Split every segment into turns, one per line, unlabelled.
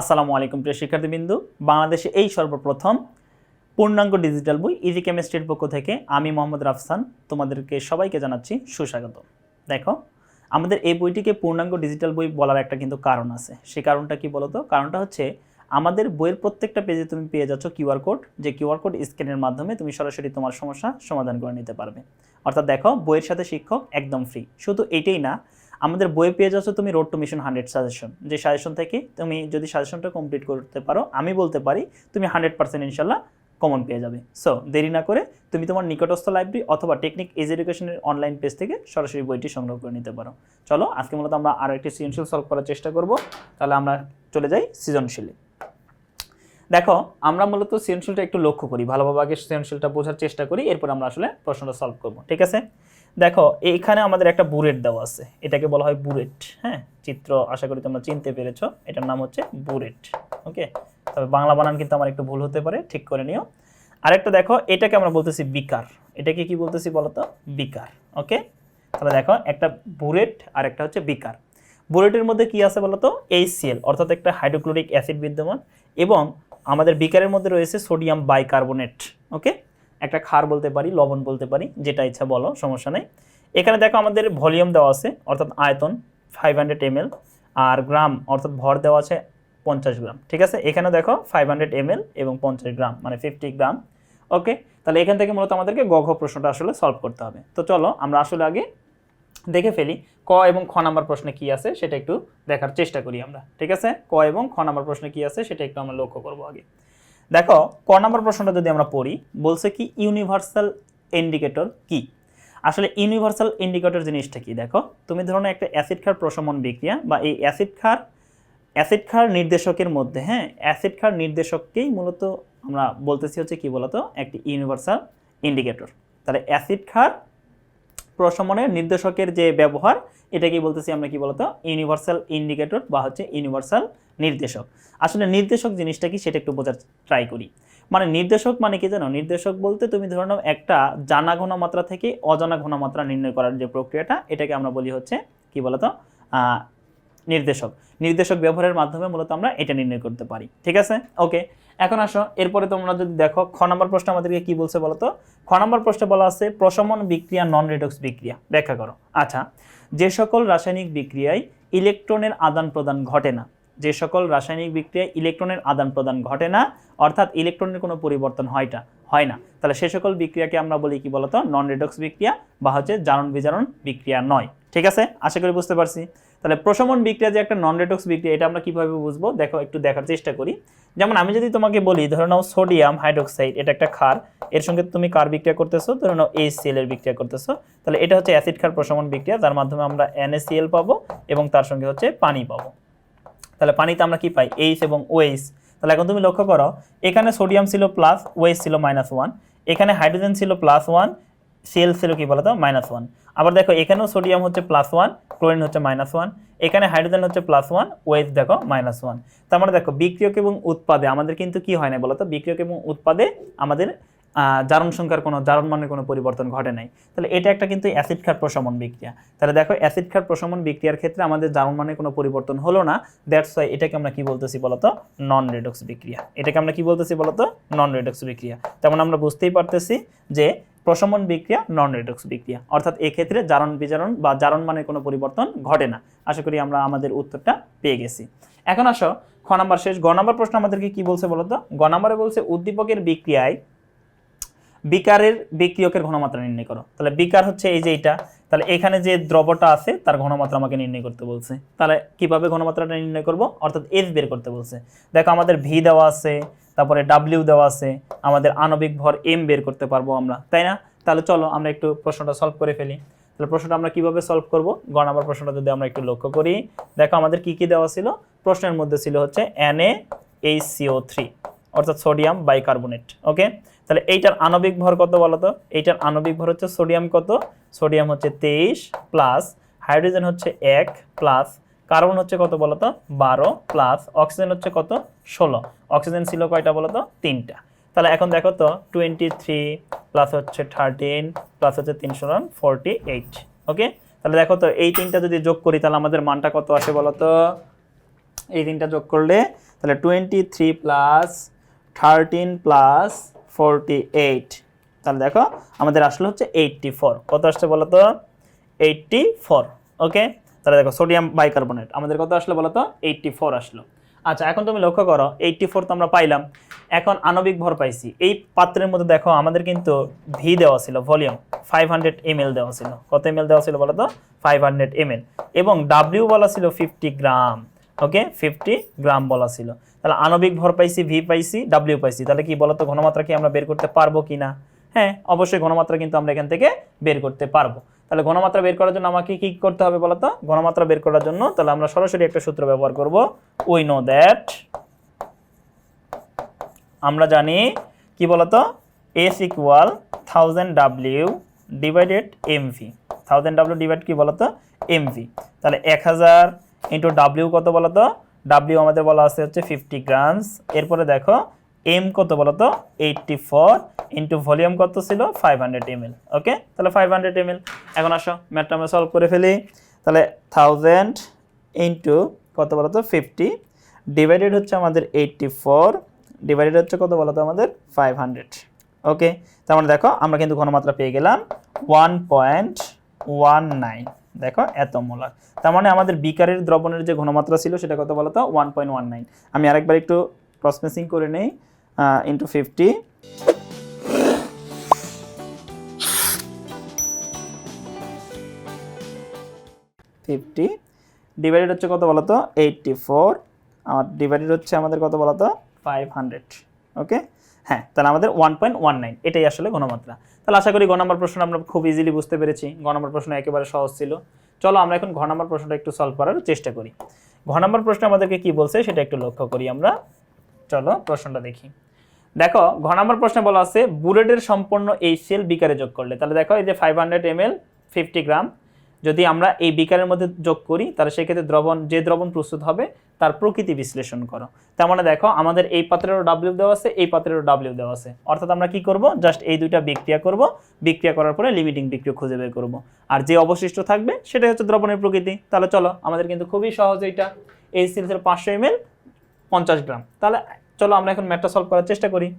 আসসালামু আলাইকুম প্রিয় শিক্ষার্থীবৃন্দু। বাংলাদেশে এই সর্বপ্রথম পূর্ণাঙ্গ ডিজিটাল বই ইজি কেমিস্ট্রির পক্ষ থেকে আমি মোহাম্মদ রাফসান তোমাদেরকে সবাইকে জানাচ্ছি সুস্বাগত। দেখো, আমাদের এই বইটিকে পূর্ণাঙ্গ ডিজিটাল বই বলার একটা কিন্তু কারণ আছে। সেই কারণটা কি বলতো? কারণটা হচ্ছে আমাদের বইয়ের প্রত্যেকটা পেজে তুমি পেয়ে যাচ্ছ কিউআর কোড। যে কিউআর কোড স্ক্যানের মাধ্যমে তুমি সরাসরি তোমার সমস্যা সমাধান করে নিতে পারবে। অর্থাৎ দেখো, বইয়ের সাথে শিক্ষক একদম ফ্রি শুধু এটাই না আমাদের বইয়ে পেয়ে যাচ্ছ তুমি road to mission hundred suggestion যে সাজেশন থেকে তুমি যদি সাজেশনটা কমপ্লিট করতে পারো, আমি বলতে পারি তুমি হান্ড্রেড পার্সেন্ট ইনশাল্লাহ কমন পেয়ে যাবে। সো দেরি না করে তুমি তোমার নিকটস্থ লাইব্রেরি অথবা টেকনিক এজ এডুকেশনের অনলাইন পেজ থেকে সরাসরি বইটি সংগ্রহ করে নিতে পারো। চলো, আজকে মূলত আমরা আরও একটি সৃজনশীল সলভ করার চেষ্টা করব। তাহলে আমরা চলে যাই সৃজনশীলে। দেখো, আমরা মূলত সৃজনশীলটা একটু লক্ষ্য করি, ভালোভাবে আগে সৃজনশীলটা বোঝার চেষ্টা করি, এরপর আমরা আসলে প্রশ্নটা সলভ করব, ঠিক আছে? দেখো এইখানে আমাদের একটা বুরেট দেওয়া আছে। এটাকে বলা হয় বুরেট হ্যাঁ? চিত্র আশা করি তোমরা চিনতে পেরেছ। এটার নাম হচ্ছে বুরেট, ওকে? তবে বাংলা বানান কিন্তু আমার একটু ভুল হতে পারে, ঠিক করে নিও। আরেকটা দেখো, এটাকে আমরা বলতেছি বিকার। এটাকে কি বলতেছি বলতো? বিকার, ওকে? তাহলে দেখো, একটা বুরেট আর একটা হচ্ছে বিকার। বুলেটের মধ্যে কি আছে বলতো? এইচসিএল অর্থাৎ একটা হাইড্রোক্লোরিক অ্যাসিড বিদ্যমান এবং আমাদের বিকারের মধ্যে রয়েছে সোডিয়াম বাইকার্বনেট ওকে? একটা ক্ষার বলতে পারি, লবণ বলতে পারি, যেটা ইচ্ছা বলো, সমস্যা নেই। এখানে দেখো আমাদের ভলিউম দেওয়া আছে, অর্থাৎ আয়তন ফাইভ হান্ড্রেড এমএল আর গ্রাম, অর্থাৎ ভর দেওয়া আছে পঞ্চাশ গ্রাম, ঠিক আছে? এখানে দেখো ফাইভ হান্ড্রেড এমএল এবং পঞ্চাশ গ্রাম মানে ফিফটি গ্রাম ওকে তাহলে এখান থেকে মূলত আমাদেরকে গঘ প্রশ্নটা আসলে সলভ করতে হবে। তো চলো, আমরা আসলে আগে দেখে ফেলি, ক এবং খ নাম্বার প্রশ্নে কি আছে, সেটা একটু দেখার চেষ্টা করি আমরা, ঠিক আছে? ক এবং খ নাম্বার প্রশ্নে কি আছে, সেটা একটু আমরা লক্ষ্য করব আগে। দেখো, ক নাম্বার প্রশ্নটা যদি আমরা পড়ি, বলছে কি ইউনিভার্সাল ইন্ডিকেটর কি? আসলে ইউনিভার্সাল ইন্ডিকেটর জিনিসটা কি? দেখো, তুমি ধরো একটা অ্যাসিড ক্ষার প্রশমন বিক্রিয়া বা এই অ্যাসিড ক্ষার অ্যাসিড ক্ষার নির্দেশকের মধ্যে হ্যাঁ অ্যাসিড ক্ষার নির্দেশককেই মূলত আমরা বলতেছি হচ্ছে কি বলতো? একটি ইউনিভার্সাল ইন্ডিকেটর তাহলে অ্যাসিড ক্ষার প্রশমনের নির্দেশকের যে ব্যবহার, এটাকেই বলতেছি আমরা কি বলতো? ইউনিভার্সাল ইন্ডিকেটর বা হচ্ছে ইউনিভার্সাল নির্দেশক। আসলে নির্দেশক জিনিসটা কি সেটা একটু বোঝার ট্রাই করি। মানে নির্দেশক মানে কি জানো? নির্দেশক বলতে তুমি ধরে নাও একটা জানা ঘনমাত্রা থেকে অজানা ঘনমাত্রা নির্ণয় করার যে প্রক্রিয়াটা, এটাকে আমরা বলি হচ্ছে কি বলতো? নির্দেশক। নির্দেশক ব্যবহারের মাধ্যমে মূলত আমরা এটা নির্ণয় করতে পারি। ঠিক আছে? ওকে এখন আসো, এরপরে তোমরা যদি দেখো, খ নম্বর প্রশ্ন আমাদেরকে কি বলছে বলো তো? খ নম্বর প্রশ্নে বলা আছে, প্রশমন বিক্রিয়া নন রেডক্স বিক্রিয়া। ব্যাখ্যা করো। আচ্ছা যে সকল রাসায়নিক বিক্রিয়ায় ইলেকট্রনের আদান প্রদান ঘটে না, যে সকল রাসায়নিক বিক্রিয়ায় ইলেকট্রনের আদান প্রদান ঘটে না, অর্থাৎ ইলেকট্রনের কোনো পরিবর্তন হয়টা হয় না, তাহলে সে সকল বিক্রিয়াকে আমরা বলি কি বলতো নন রেডক্স বিক্রিয়া বা হচ্ছে জারণ বিজারণ বিক্রিয়া নয়। ঠিক আছে? আশা করি বুঝতে পারছি। তাহলে প্রশমন বিক্রিয়া যে একটা নন রেডক্স বিক্রিয়া, এটা আমরা কীভাবে বুঝব? দেখো, একটু দেখার চেষ্টা করি। যেমন আমি যদি তোমাকে বলি, ধরে নাও সোডিয়াম হাইড্রোক্সাইড এটা একটা ক্ষার। এর সঙ্গে তুমি কার বিক্রিয়া করতেছো? ধরে নাও এইচসিএল এর বিক্রিয়া করতেছো। তাহলে এটা হচ্ছে অ্যাসিড ক্ষার প্রশমন বিক্রিয়া, যার মাধ্যমে আমরা NaCl পাবো এবং তার সঙ্গে হচ্ছে পানি পাবো। তাহলে পানিতে আমরা কি পাই? এইচ এবং ওএইচ তাহলে এখন তুমি লক্ষ্য করো, এখানে সোডিয়াম ছিল প্লাস ওএইচ ছিল মাইনাস ওয়ান এখানে হাইড্রোজেন ছিল প্লাস ওয়ান সিএল ছিল কি বলতো? মাইনাস ওয়ান আবার দেখো, এখানেও সোডিয়াম হচ্ছে প্লাস ওয়ান ক্লোরিন হচ্ছে মাইনাস ওয়ান এখানে হাইড্রোজেন হচ্ছে প্লাস ওয়ান ওয়েজ দেখো মাইনাস ওয়ান তার মানে দেখো, বিক্রিয়ক এবং উৎপাদে আমাদের কিন্তু কি হয় না বলতো? বিক্রিয়ক এবং উৎপাদে আমাদের জারণ সংখ্যার কোনো, জারণ মানের কোনো পরিবর্তন ঘটে নাই। তাহলে এটা একটা কিন্তু অ্যাসিড ক্ষার প্রশমন বিক্রিয়া। তাহলে দেখো অ্যাসিড ক্ষার প্রশমন বিক্রিয়ার ক্ষেত্রে আমাদের জারণ মানের কোনো পরিবর্তন হলো না। দ্যাটস ওয়াই এটাকে আমরা কি বলতেছি বলতো? নন রেডক্স বিক্রিয়া। এটাকে আমরা কি বলতেছি বলতো? নন রেডক্স বিক্রিয়া। তেমন আমরা বুঝতেই পারতেছি যে প্রশমন বিক্রিয়া নন রেডক্স বিক্রিয়া। অর্থাৎ এক্ষেত্রে জারণ বিজারণ বা জারণ মানের কোনো পরিবর্তন ঘটে না। আশা করি আমরা আমাদের উত্তরটা পেয়ে গেছি। এখন আসো, খ নাম্বার শেষ। গ নাম্বার প্রশ্ন আমাদেরকে কি বলছে বলতো? গ নাম্বারে বলছে, উদ্দীপকের বিক্রিয়ায় বিকারের বিক্রিয়কের ঘনমাত্রা নির্ণয় করো। তাহলে বিকার হচ্ছে এই যে এটা তাহলে এখানে যে দ্রবটা আছে, তার ঘনমাত্রা আমাকে নির্ণয় করতে বলছে। তাহলে কীভাবে ঘনমাত্রাটা নির্ণয় করব? অর্থাৎ এস বের করতে বলছে। দেখো আমাদের ভি দেওয়া আছে তারপরে ডাব্লিউ দেওয়া আছে, আমাদের আণবিক ভর এম বের করতে পারব আমরা, তাই না? তাহলে চলো আমরা একটু প্রশ্নটা সলভ করে ফেলি। তাহলে প্রশ্নটা আমরা কীভাবে সলভ করব? গ নাম্বার প্রশ্নটা যদি আমরা একটু লক্ষ্য করি, দেখো আমাদের কি কি দেওয়া ছিল? প্রশ্নের মধ্যে ছিল হচ্ছে এন এইচ সিও থ্রি অর্থাৎ সোডিয়াম বাইকার্বনেট ওকে তাহলে এইটার আণবিক ভর কত বলো তো? এইটার আণবিক ভর হচ্ছে সোডিয়াম কত? সোডিয়াম হচ্ছে তেইশ প্লাস হাইড্রোজেন হচ্ছে এক প্লাস কার্বন হচ্ছে কত বলো তো বারো প্লাস অক্সিজেন হচ্ছে কত? ষোলো। অক্সিজেন ছিল কয়টা বলো তো তিনটা। তাহলে এখন দেখো তো টোয়েন্টি থ্রি প্লাস হচ্ছে থার্টিন প্লাস হচ্ছে তিনশো রান ফোরটি এইট ওকে তাহলে দেখো তো, এই তিনটা যদি যোগ করি, তাহলে আমাদের মানটা কত আসে বলো তো এই তিনটা যোগ করলে, তাহলে twenty three plus thirteen plus forty eight তাহলে দেখো, আমাদের আসলে হচ্ছে এইটটি ফোর কত আসছে বলো তো এইটটি ফোর ওকে তাহলে দেখো সোডিয়াম বাইকার্বনেট আমাদের কত আসলো বলো তো এইটটি ফোর আসলো। আচ্ছা এখন তুমি লক্ষ্য করো এইটটি ফোর তো আমরা পাইলাম। এখন আণবিক ভর পাইছি। এই পাত্রের মধ্যে দেখো, আমাদের কিন্তু ভি দেওয়া ছিল volume five hundred M L দেওয়া ছিল। কত এম এল দেওয়া ছিল বলো তো ফাইভ হান্ড্রেড এম এল এবং ডাব্লিউ বলা ছিল ফিফটি গ্রাম ওকে ফিফটি গ্রাম বলা ছিল। তাহলে আণবিক ভর পাইছি ভি পাইছি ডাব্লিউ পাইছি। তাহলে কি বলতো, ঘনমাত্রা কি আমরা বের করতে পারব কি না হ্যাঁ অবশ্যই ঘনমাত্রা কিন্তু আমরা এখান থেকে বের করতে পারব। তাহলে ঘনমাত্রা বের করার জন্য আমাকে কি করতে হবে বলতো ঘনমাত্রা বের করার জন্য তাহলে আমরা সরাসরি একটা সূত্র ব্যবহার করব। উই নো দ্যাট আমরা জানি কি বলতো S equal thousand W divided MV thousand W divide কি বলতো এমভি তাহলে এক হাজার ইন্টু ডাব্লিউ কত বলতো ডাব্লিউ আমাদের বলা আছে হচ্ছে ফিফটি গ্রামস এরপরে দেখো এম কত বলতো? এইটটি ফোর ইন্টু ভলিউম কত ছিল? ফাইভ হান্ড্রেড এম ওকে তাহলে ফাইভ হান্ড্রেড এম এখন আসো ম্যাথটা আমরা সলভ করে ফেলি। তাহলে থাউজেন্ড ইন্টু কত বলতো? ফিফটি ডিভাইডেড হচ্ছে আমাদের এইটটি ফোর ডিভাইডেড হচ্ছে কত বলতো? আমাদের ফাইভ হান্ড্রেড ওকে তার মানে দেখো, আমরা কিন্তু ঘনমাত্রা পেয়ে গেলাম ওয়ান পয়েন্ট ওয়ান নাইন দেখো, এত মোলার। তার মানে আমাদের বিকারের দ্রবণের যে ঘনমাত্রা ছিল, সেটা কত বলতো? ওয়ান পয়েন্ট ওয়ান নাইন আমি আরেকবার একটু ক্রস মেসিং করে নেই। ইন্টু ফিফটি ফিফটি ডিভাইডেড হচ্ছে কত বলতো? এইটটি ফোর আর ডিভাইডেড হচ্ছে আমাদের কত বলতো? ফাইভ হান্ড্রেড ওকে হ্যাঁ তাহলে আমাদের ওয়ান পয়েন্ট ওয়ান নাইন এটাই আসলে ঘনমাত্রা। তাহলে আশা করি গ নম্বর প্রশ্ন আমরা খুব ইজিলি বুঝতে পেরেছি। গ নম্বর প্রশ্ন একেবারে সহজ ছিল। চলো আমরা এখন ঘ নম্বর প্রশ্নটা একটু সলভ করার চেষ্টা করি। ঘ নম্বর প্রশ্ন আমাদেরকে কি বলছে সেটা একটু লক্ষ্য করি আমরা। চলো প্রশ্নটা দেখি। দেখো, ঘ নম্বর প্রশ্নে বলা আছে, বুলেটের সম্পূর্ণ এই সেল বিকারে যোগ করলে। তাহলে দেখো, এই যে five hundred M L fifty gram যদি আমরা এই বিকারের মধ্যে যোগ করি, তাহলে সেক্ষেত্রে দ্রবণ, যে দ্রবণ প্রস্তুত হবে, তার প্রকৃতি বিশ্লেষণ করো। তার মানে দেখো, আমাদের এই পাত্রেরও ডাব্লিউ দেওয়া আছে, এই পাত্রেরও ডাব্লিউ দেওয়া আছে। অর্থাৎ আমরা কি করব? জাস্ট এই দুইটা বিক্রিয়া করব। বিক্রিয়া করার পরে লিমিটিং বিক্রিয়া খুঁজে বের করব। আর যে অবশিষ্ট থাকবে, সেটাই হচ্ছে দ্রবণের প্রকৃতি। তাহলে চলো, আমাদের কিন্তু খুবই সহজ এটা এই সিরিজের পাঁচশো এম এল পঞ্চাশ গ্রাম তাহলে চলো আমরা এখন ম্যাটটা সলভ করার চেষ্টা করি।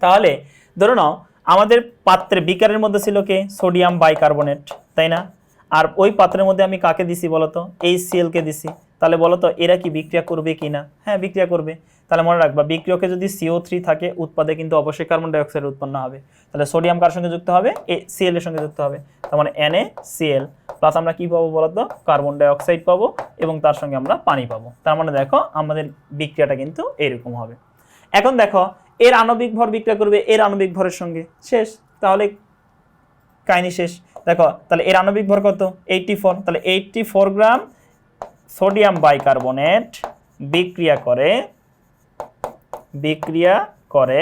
তাহলে, ধরে নাও, আমাদের পাত্রে বিকারের মধ্যে ছিল কে? সোডিয়াম বাইকার্বনেট তাই না? আর ওই পাত্রের মধ্যে আমি কাকে দিছি বলতো? এই সিএলকে দিছি। তাহলে বলতো, এরা কি বিক্রিয়া করবে কি না? হ্যাঁ বিক্রিয়া করবে। তাহলে মনে রাখবা, বিক্রিয়কে যদি সিও থ্রি থাকে, উৎপাদে কিন্তু অবশ্যই কার্বন ডাইঅক্সাইড উৎপন্ন হবে। তাহলে সোডিয়াম কার সঙ্গে যুক্ত হবে? এ সিএল এর সঙ্গে যুক্ত হবে। তার মানে এন এ সিএল প্লাস আমরা কী পাবো বলতো? কার্বন ডাইঅক্সাইড পাবো এবং তার সঙ্গে আমরা পানি পাবো। তার মানে দেখো, আমাদের বিক্রিয়াটা কিন্তু এরকম হবে। এখন দেখো, এর আণবিক ভর বিক্রিয়া করবে এর আণবিক ভরের সঙ্গে। শেষ। তাহলে কাহিনী শেষ। দেখো, তাহলে এর আণবিক ভর কত? এইটটি ফোর তাহলে eighty four gram sodium bicarbonate বিক্রিয়া করে বিক্রিয়া করে।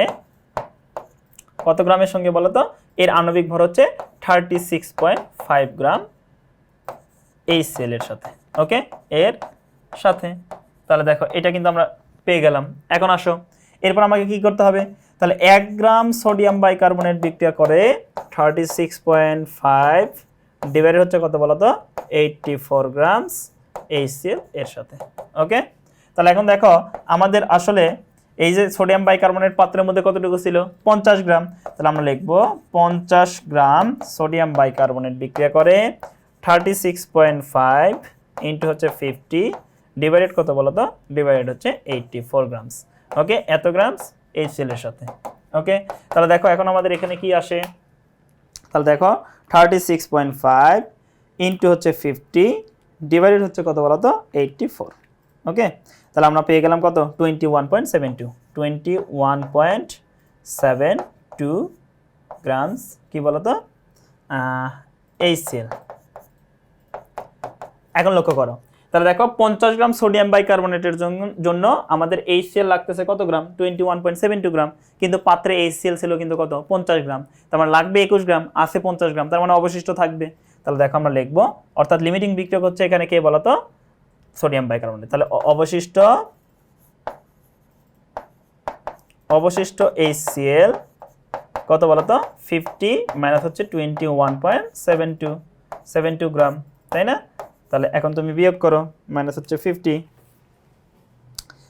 কত গ্রামের সঙ্গে বলো তো? এর আণবিক ভর হচ্ছে thirty six point five gram এই সেলের সাথে, ওকে? এর সাথে। তাহলে দেখো, এটা কিন্তু আমরা পেয়ে গেলাম। এখন আসো। এরপর আমাকে কি করতে হবে? তাহলে এক গ্রাম সোডিয়াম বাইকার্বনেট বিক্রিয়া করে thirty six point five divided হচ্ছে কত বলো তো? এইটটি ফোর গ্রামস এইচসিএল এর সাথে, ওকে? তাহলে এখন দেখো, আমাদের আসলে এই যে সোডিয়াম বাইকার্বনেট পাত্রের মধ্যে কতটুকু ছিল? পঞ্চাশ গ্রাম। তাহলে আমরা লিখব পঞ্চাশ গ্রাম সোডিয়াম বাইকার্বনেট বিক্রিয়া করে thirty six point five into হচ্ছে ফিফটি ডিভাইডেড কত বলো তো? ডিভাইডেড হচ্ছে এইটটি ফোর গ্রামস ওকে এত গ্রামস এই সেলের সাথে। ওকে তাহলে দেখো এখন আমাদের এখানে কি আসে? তাহলে দেখো thirty six point five into হচ্ছে ফিফটি ডিভাইডেড হচ্ছে কত বলো তো? Eighty four okay? তাহলে আমরা পেয়ে গেলাম কত? Twenty one point seven two twenty one point seven two grams কী বলো তো এই সেল এখন লক্ষ্য করো। তাহলে দেখো, পঞ্চাশ গ্রাম সোডিয়াম বাইকার্বনেটের জন্য আমাদের এইচসিএল লাগতেছে কত gram? Twenty one point seven two gram. কিন্তু পাত্রে এইচসিএল ছিল কিন্তু কত? পঞ্চাশ গ্রাম। তার মানে লাগবে একুশ গ্রাম, আছে পঞ্চাশ গ্রাম। তার মানে অবশিষ্ট থাকবে। তাহলে দেখো আমরা লিখব, অর্থাৎ লিমিটিং বিক্রিয়ক হচ্ছে এখানে কে বলতো? Sodium bicarbonate. তাহলে অবশিষ্ট অবশিষ্ট এইচসিএল কত বলতো? ফিফটি মাইনাস হচ্ছে twenty one point seven two seven two gram, তাই না? তাহলে এখন তুমি বিয়োগ করো মাইনাস হচ্ছে ফিফটি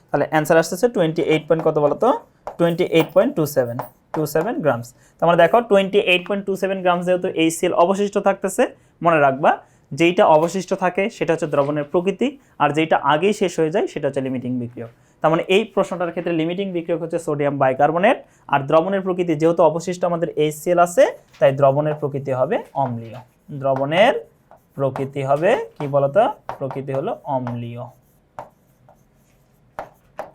তাহলে অ্যান্সার আসতেছে টোয়েন্টি এইট পয়েন্ট কত বলো তো twenty eight point two seven two seven grams তোমরা দেখো twenty eight point two seven grams যেহেতু এই সেল অবশিষ্ট থাকতেছে, মনে রাখবা যেইটা অবশিষ্ট থাকে সেটা হচ্ছে দ্রবণের প্রকৃতি, আর যেটা আগেই শেষ হয়ে যায় সেটা হচ্ছে লিমিটিং বিক্রিয়ক। তার মানে এই প্রশ্নটার ক্ষেত্রে লিমিটিং বিক্রিয়ক হচ্ছে সোডিয়াম বাইকার্বনেট আর দ্রবণের প্রকৃতি যেহেতু অবশিষ্ট আমাদের এই সেল আছে, তাই দ্রবণের প্রকৃতি হবে অম্লীয়। দ্রবণের প্রকৃতি হবে কি বলতো? প্রকৃতি হলো অম্লীয়।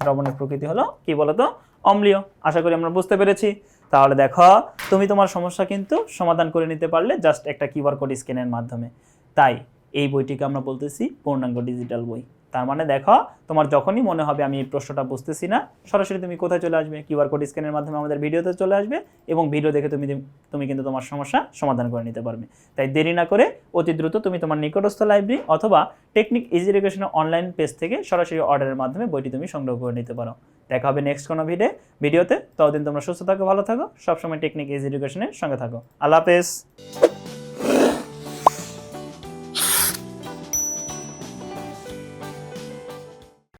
দ্রবণের প্রকৃতি হলো কি বলতো? অম্লীয়। আশা করি আমরা বুঝতে পেরেছি। তাহলে দেখো, তুমি তোমার সমস্যা কিন্তু সমাধান করে নিতে পারলে জাস্ট একটা কিউআর কোড স্ক্যানের মাধ্যমে। তাই এই বইটিকে আমরা বলতেছি পূর্ণাঙ্গ ডিজিটাল বই। তার মানে দেখো, তোমার যখনই মনে হবে আমি এই প্রশ্নটা বুঝতেছি না, সরাসরি তুমি কোথায় চলে আসবে? কিউআর কোড স্ক্যানের মাধ্যমে আমাদের ভিডিওতে চলে আসবে এবং ভিডিও দেখে তুমি তুমি কিন্তু তোমার সমস্যা সমাধান করে নিতে পারবে। তাই দেরি না করে অতি দ্রুত তুমি তোমার নিকটস্থ লাইব্রেরি অথবা টেকনিক ইজি এডুকেশনের অনলাইন পেজ থেকে সরাসরি অর্ডারের মাধ্যমে বইটি তুমি সংগ্রহ করে নিতে পারো। দেখা হবে নেক্সট কোনো ভিডিও ভিডিওতে। ততদিন তোমরা সুস্থ থাকো, ভালো থাকো, সবসময় টেকনিক ইজি এডুকেশনের সঙ্গে থাকো। আল্লাহ হাফেজ।